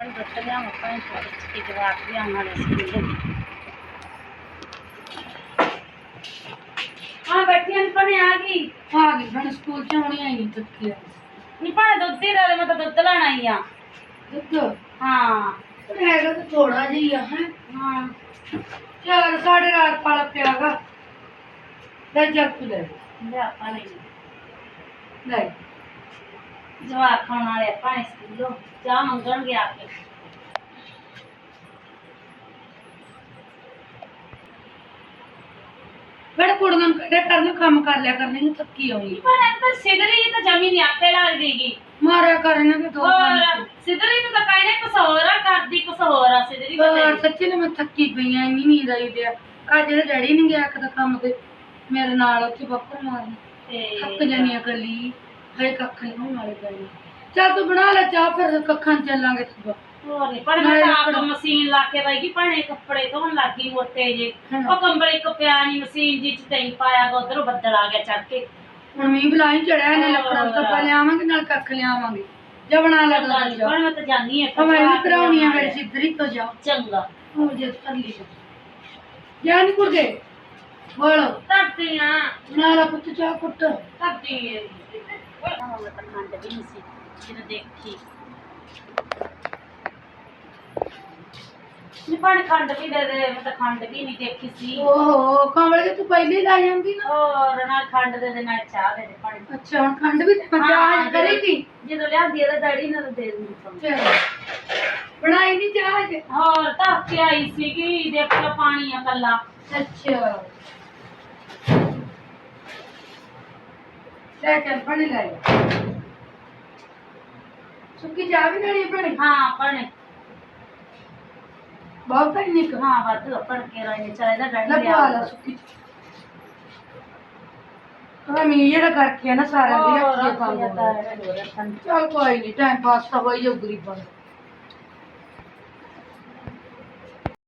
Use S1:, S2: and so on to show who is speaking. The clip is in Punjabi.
S1: ਲਿਆਵਾਂ ਭਾਵੇਂ ਥੋੜੀ ਜਿਹੀ ਜਵਾਕ ਲਿਆਉਣ ਵਾਲੇ ਸਕੂਲ ਹਾਂ ਬੈਠੀ ਆਂ ਪਣੇ ਆ ਗਈ।
S2: ਆ ਗਈ ਭੈਣ ਸਕੂਲ ਚ ਆਉਣੀ ਆਈ ਨਹੀਂ ਤੱਕੀ
S1: ਨਹੀਂ ਭਾਵੇਂ ਦੁੱਧ ਹੀ ਦੇ ਦੇ ਮੈਂ ਤਾਂ ਦੁੱਧ ਲੈਣ ਆਈ ਆ।
S2: ਦੁੱਧ?
S1: ਹਾਂ।
S2: ਪਰ ਹੈਗਾ ਤਾਂ ਥੋੜਾ ਜਿਹਾ ਹੀ ਆ ਹੈ।
S1: ਹਾਂ।
S2: ਚਾਰ ਸਾਢੇ ਰਾਤ ਪਾਲਾ ਪਿਆਗਾ ਲੈ ਚੱਲ ਤੂੰ ਲੈ।
S1: ਲਿਆ ਪਾਣੀ
S2: ਲੈ।
S1: ਜਵਾਕ ਖਾਣ ਵਾਲੇ ਭਾਵੇਂ ਸਕੂਲੋਂ ਚਾਹ ਮੰਗਣਗੇ ਆ ਕੇ।
S2: ਬੜਾ ਕੁੜੀਆਂ ਨੂੰ ਕੱਢਿਆ ਕਰਨ ਕੰਮ ਕਰ ਲਿਆ ਕਰਨੀ ਨੂੰ ਥੱਕੀ ਆਉਣੀ
S1: ਪਰ ਇਹ ਤਾਂ ਸਿੱਧਰੀ ਤਾਂ ਜਮੀ ਨਹੀਂ ਆਪੇ ਲੱਗਦੀਗੀ।
S2: ਮਾਰਿਆ ਕਰ ਇਹਨਾਂ ਦੇ ਦੋ
S1: ਹੋਰ ਸਿੱਧਰੀ ਨੂੰ ਤਾਂ ਕਹਿੰਦੇ ਕੁਛ ਹੋਰ ਆ ਕਰਦੀ ਕੁਛ ਹੋਰ ਆ ਸਿੱਧਰੀ ਤਾਂ
S2: ਹੋਰ। ਸੱਚੀ ਨੇ ਮੈਂ ਥੱਕੀ ਪਈ ਆ ਇੰਨੀ ਨੀਂਦ ਆਈ ਤੇ ਅੱਜ ਇਹਦੇ ਡੈਡੀ ਨਹੀਂ ਗਿਆ ਕਿਤੇ ਕੰਮ ਤੇ ਮੇਰੇ ਨਾਲ ਉੱਥੇ ਬੱਪਰ ਮਾਰਨ ਥੱਕ
S1: ਤੇ
S2: ਜਾਨੀ ਆ ਕੱਲੀ ਹਏ ਕੱਖ ਨਹੀਂ ਹੋਣ ਵਾਲੇ ਪਏ ਨੇ। ਚੱਲ ਤੂੰ ਬਣਾ ਲੈ ਚਾਹ ਫਿਰ ਕੱਖਾਂ ਚ ਚੱਲਾਂਗੇ ਸੁਬਾ
S1: ਹੋਰ ਨਹੀਂ ਪਰ ਮੈਂ ਤਾਂ ਆਪ ਮਸ਼ੀਨ ਲਾ ਕੇ ਬੈਗੀ ਭਾਣੇ ਕੱਪੜੇ ਧੋਣ ਲੱਗੀ ਮੋਟੇ ਜੇ
S2: ਹਾਂ।
S1: ਉਹ ਕੰਬਲ ਇੱਕ ਪਿਆ ਨਹੀਂ ਮਸ਼ੀਨ ਜੀ ਚ ਤੈਂ ਪਾਇਆ ਉਧਰੋਂ ਬੱਦਲ ਆ ਗਿਆ ਚੜ ਕੇ।
S2: ਹੁਣ ਮੀਂਹ ਬਲਾਈ ਚੜਿਆ ਨੇ ਲੱਕੜਾਂ ਤੋਂ ਕੱਪਾ ਲਿਆਵਾਂਗੇ ਨਾਲ ਕੱਖ ਲਿਆਵਾਂਗੇ। ਜਾ ਬਣਾ ਲੈ
S1: ਚੰਗਾ
S2: ਦੋ
S1: ਨੀ,
S2: ਜਾ।
S1: ਹੁਣ ਮੈਂ ਤਾਂ ਜਾਨੀ ਆ
S2: ਉਹ ਮੈਂ ਵੀ ਕਰਾਉਣੀ ਆ ਮੇਰੇ ਸਿੱਧਰੀ ਤੋਂ ਜਾ।
S1: ਚੰਗਾ।
S2: ਹੋ ਜੇ ਕਰ ਲਈ ਜਾ। ਜਾ ਨੀ ਕੁੜਦੇ। ਬੋਲ।
S1: ਕਰਦੀ ਆ।
S2: ਬਣਾ ਲੈ ਪੁੱਤ ਚਾਹ ਕੁੱਟ।
S1: ਕਰਦੀ ਆ। ਉਹ ਮੈਂ ਤਾਂ ਖੰਡ ਵੀ ਨਹੀਂ ਸੀ ਜਦੋਂ ਦੇਖੀ ਨੀ ਪਾਣੀ ਖੰਡ ਵੀ ਦੇ ਦੇ ਮੈਂ ਤਾਂ ਖੰਡ ਵੀ ਨਹੀਂ ਦੇਖੀ ਸੀ
S2: ਓਹੋ ਕਮਲ ਕੇ ਤੂੰ ਪਹਿਲੇ ਲਾ ਜਾਂਦੀ ਨਾ।
S1: ਹੋਰ ਨਾਲ ਖੰਡ ਦੇ ਦੇ ਨਾਲ ਚਾਹ ਦੇ ਦੇ ਪਾਣੀ
S2: ਅੱਛਾ ਹੁਣ ਖੰਡ ਵੀ ਤੇ ਚਾਹ ਕਰੇਗੀ?
S1: ਜਦੋਂ ਲਿਆਂਦੀ ਇਹਦਾ ਡੈਡੀ ਨਾਲ ਦੇ ਦਿੰਦੀ ਸਮਝ
S2: ਬਣਾਈ ਨਹੀਂ ਚਾਹ ਜੇ
S1: ਹੋਰ ਤਾਂ ਆਈ ਸੀਗੀ ਦੇਖ ਲਓ ਪਾਣੀ ਆ ਕੱਲਾ।
S2: ਅੱਛਾ। ਲੈ ਚੱਲ ਪਾਣੀ ਲੈ ਜਾ ਸੁੱਕੀ ਚਾਹ ਵੀ ਲੈਣੀ ਬਣੀ
S1: ਹਾਂ ਪਣੇ
S2: ਬਹੁਤ ਤਾਂ ਨਿਕ
S1: ਹਾਂ ਵਾਧੂ ਪੜ ਕੇ ਰਹੇ ਚਾਹ ਇਹਦਾ ਡੈਡੀ
S2: ਲੈ
S1: ਲਿਆ
S2: ਪਾ ਲਾ ਸੁੱਕੀ ਕਹਾਂ ਮੀ ਜਿਹੜਾ ਕਰਕੇ ਆ ਨਾ ਸਾਰਿਆਂ ਦੀ
S1: ਹੋਰ
S2: ਰੱਖੀ
S1: ਰੱਖ ਲਿਆ
S2: ਕੰਮ
S1: ਤਾਂ ਹੈ, ਹੋਰ ਠੰਡ।
S2: ਚਲ ਕੋਈ ਨਹੀਂ ਟਾਈਮ ਪਾਸ ਤਾਂ ਹੋਈ ਜਾਊ ਗਰੀਬਾਂ ਦਾ